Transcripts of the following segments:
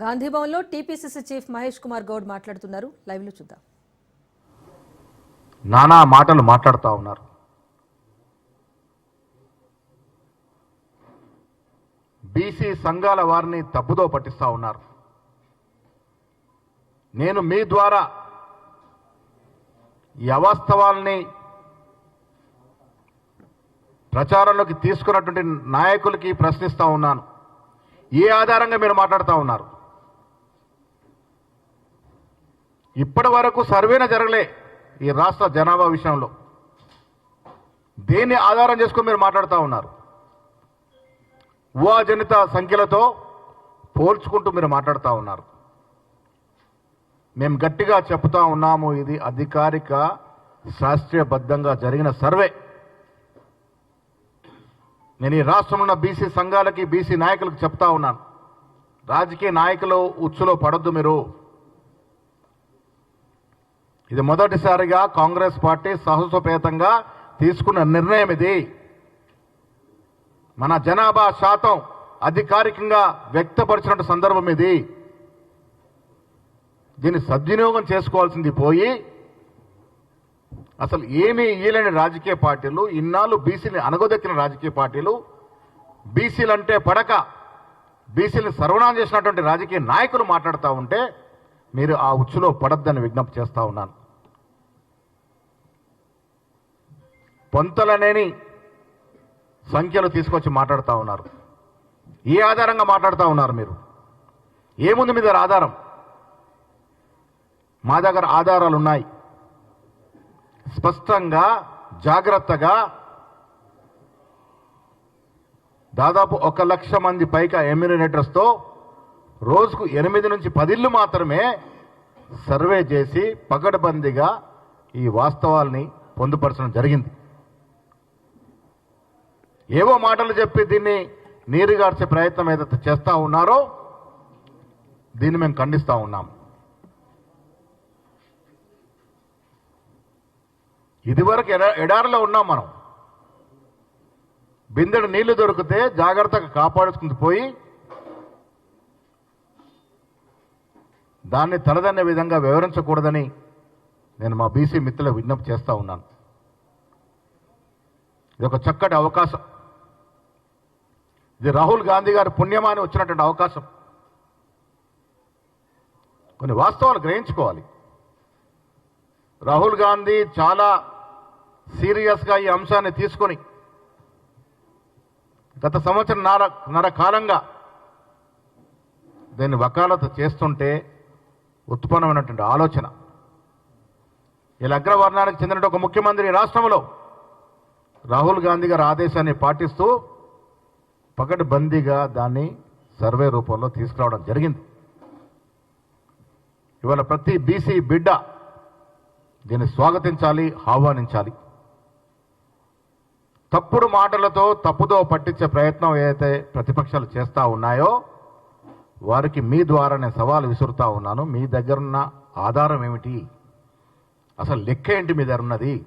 గాంధీభవన్లో TPCC chief Mahesh Kumar Goud మాట్లాడుతున్నారు. లైవ్లో చూద్దాం. నానా మాటలు మాట్లాడుతూ ఉన్నారు. బీసీ సంఘాల వారిని తప్పుదో పట్టిస్తూ ఉన్నారు. నేను మీ ద్వారా ఈ అవాస్తవాల్ని ప్రచారంలోకి తీసుకున్నటువంటి నాయకులకి ప్రశ్నిస్తూ ఉన్నాను. ఏ ఆధారంగా మీరు మాట్లాడుతూ ఉన్నారు? ఇప్పటి వరకు సర్వేన జరగలే ఈ రాష్ట్ర జనాభా విషయంలో. దేన్ని ఆధారం చేసుకుని మీరు మాట్లాడుతూ ఉన్నారు? ఊహాజనిత సంఖ్యలతో పోల్చుకుంటూ మీరు మాట్లాడుతూ ఉన్నారు. మేము గట్టిగా చెప్తా ఉన్నాము ఇది అధికారిక శాస్త్రీయబద్ధంగా జరిగిన సర్వే. నేను ఈ రాష్ట్రంలో ఉన్న బీసీ సంఘాలకి బీసీ నాయకులకు చెప్తా ఉన్నాను. రాజకీయ నాయకులు ఉచ్చులో పడొద్దు మీరు. ఇది మొదటిసారిగా కాంగ్రెస్ పార్టీ సాహసోపేతంగా తీసుకున్న నిర్ణయం ఇది. మన జనాభా శాతం అధికారికంగా వ్యక్తపరిచిన సందర్భం ఇది. దీన్ని సద్వినియోగం చేసుకోవాల్సింది పోయి అసలు ఏమీ ఇయ్యలేని రాజకీయ పార్టీలు ఇన్నాళ్ళు బీసీని అనగదొక్కిన రాజకీయ పార్టీలు బీసీలంటే పడక బీసీని సర్వనాశం చేసినటువంటి రాజకీయ నాయకులు మాట్లాడుతూ ఉంటే మీరు ఆ ఉచ్చులో పడద్దని విజ్ఞప్తి చేస్తూ ఉన్నాను. పొంతలనేని సంఖ్యలు తీసుకొచ్చి మాట్లాడుతూ ఉన్నారు. ఏ ఆధారంగా మాట్లాడుతూ ఉన్నారు మీరు? ఏముంది మీ దగ్గర ఆధారం? మా దగ్గర ఆధారాలు ఉన్నాయి స్పష్టంగా జాగ్రత్తగా దాదాపు ఒక లక్ష మంది పైగా ఎమ్యూనినేటర్స్తో రోజుకు ఎనిమిది నుంచి పదిళ్ళు మాత్రమే సర్వే చేసి పకడ్బందీగా ఈ వాస్తవాల్ని పొందుపరచడం జరిగింది. ఏవో మాటలు చెప్పి దీన్ని నీరుగార్చే ప్రయత్నం ఏదైతే చేస్తూ ఉన్నారో దీన్ని మేము ఖండిస్తూ ఉన్నాం. ఇదివరకు ఎడ ఎడారిలో ఉన్నాం మనం. బిందెడు నీళ్ళు దొరికితే జాగ్రత్తగా కాపాడుకుంటూ పోయి దాన్ని తలదన్నే విధంగా వివరించకూడదని నేను మా బీసీ మిత్రులకు విజ్ఞప్తి చేస్తూ ఉన్నాను. ఇది ఒక చక్కటి అవకాశం. ఇది రాహుల్ గాంధీ గారి పుణ్యమాని వచ్చినటువంటి అవకాశం. కొన్ని వాస్తవాలు గ్రహించుకోవాలి. రాహుల్ గాంధీ చాలా సీరియస్గా ఈ అంశాన్ని తీసుకొని గత సంవత్సరం నర నర కాలంగా దీన్ని వకాలత చేస్తుంటే ఉత్పన్నమైనటువంటి ఆలోచన. ఇలా అగ్రవర్ణానికి చెందిన ఒక ముఖ్యమంత్రి రాష్ట్రంలో రాహుల్ గాంధీ గారి ఆదేశాన్ని పాటిస్తూ పకడ్బందీగా దాన్ని సర్వే రూపంలో తీసుకురావడం జరిగింది. ఇవాళ ప్రతి బీసీ బిడ్డ దీన్ని స్వాగతించాలి ఆహ్వానించాలి. తప్పుడు మాటలతో తప్పుదో పట్టించే ప్రయత్నం ఏదైతే ప్రతిపక్షాలు చేస్తూ ఉన్నాయో వారికి మీ ద్వారా నేను సవాలు విసురుతా ఉన్నాను. మీ దగ్గరున్న ఆధారం ఏమిటి? అసలు లెక్క ఏంటి మీ దగ్గర ఉన్నది?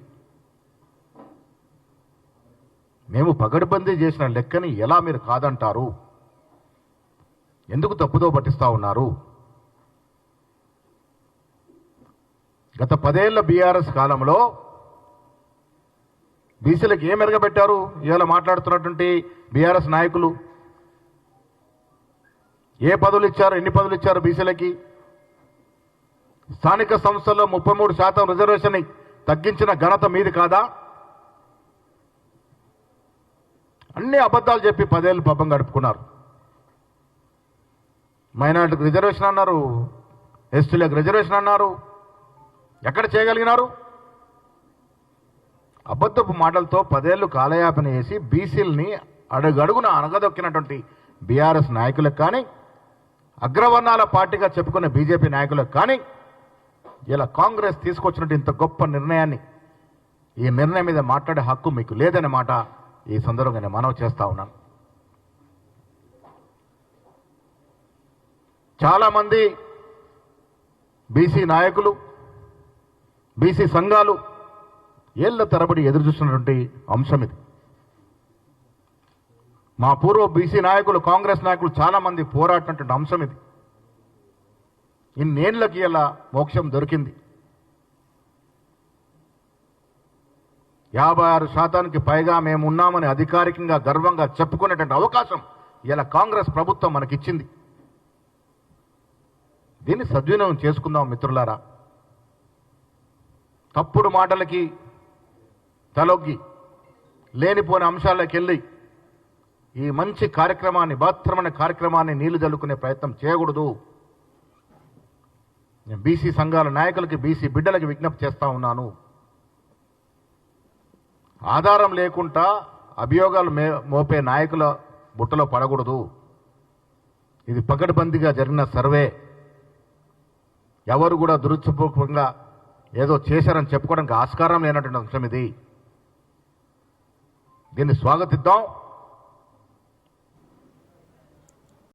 మేము పగడ్బందీ చేసిన లెక్కని ఎలా మీరు కాదంటారు? ఎందుకు తప్పుదో పట్టిస్తా ఉన్నారు? గత పదేళ్ళ బీఆర్ఎస్ కాలంలో బీసీలకు ఏం ఎరగబెట్టారు? ఇవాళ మాట్లాడుతున్నటువంటి బీఆర్ఎస్ నాయకులు. ఏ పదవులు ఇచ్చారు? ఎన్ని పదవులు ఇచ్చారు బీసీలకి? స్థానిక సంస్థల్లో ముప్పై మూడు శాతం రిజర్వేషన్ని తగ్గించిన ఘనత మీది కాదా? అన్ని అబద్ధాలు చెప్పి పదేళ్ళు పబ్బం గడుపుకున్నారు. మైనార్టీకి రిజర్వేషన్ అన్నారు. ఎస్టీలకు రిజర్వేషన్ అన్నారు. ఎక్కడ చేయగలిగినారు? అబద్ధపు మాటలతో పదేళ్ళు కాలయాపన చేసి బీసీలని అడుగడుగున అనగదొక్కినటువంటి బీఆర్ఎస్ నాయకులకు కానీ అగ్రవర్ణాల పార్టీగా చెప్పుకున్న బీజేపీ నాయకులకు కానీ ఇలా కాంగ్రెస్ తీసుకొచ్చినట్టు ఇంత గొప్ప నిర్ణయాన్ని ఈ నిర్ణయం మీద మాట్లాడే హక్కు మీకు లేదనే మాట ఈ సందర్భంగా నేను మనవి చేస్తా ఉన్నాను. చాలామంది బీసీ నాయకులు బీసీ సంఘాలు ఏళ్ళ తరబడి ఎదురు చూస్తున్నటువంటి అంశం ఇది. మా పూర్వ బీసీ నాయకులు కాంగ్రెస్ నాయకులు చాలా మంది పోరాడినటువంటి అంశం ఇది. ఇన్నేళ్ళకి ఇలా మోక్షం దొరికింది. యాభై ఆరు శాతానికి పైగా మేము ఉన్నామని అధికారికంగా గర్వంగా చెప్పుకునేటువంటి అవకాశం ఇలా కాంగ్రెస్ ప్రభుత్వం మనకిచ్చింది. దీన్ని సద్వినియోగం చేసుకుందాం మిత్రులారా. తప్పుడు మాటలకి తలొగ్గి లేనిపోని అంశాలకు వెళ్ళి ఈ మంచి కార్యక్రమాన్ని బహత్తరమైన కార్యక్రమాన్ని నీళ్ళు జల్లుకునే ప్రయత్నం చేయకూడదు. నేను బీసీ సంఘాల నాయకులకి బీసీ బిడ్డలకి విజ్ఞప్తి చేస్తా ఉన్నాను. ఆధారం లేకుండా అభియోగాలు మే మోపే నాయకుల బుట్టలో పడకూడదు. ఇది పకడ్బందీగా జరిగిన సర్వే. ఎవరు కూడా దురుత్సపూర్వకంగా ఏదో చేశారని చెప్పుకోవడానికి ఆస్కారం లేనటువంటి అంశం ఇది. దీన్ని స్వాగతిద్దాం.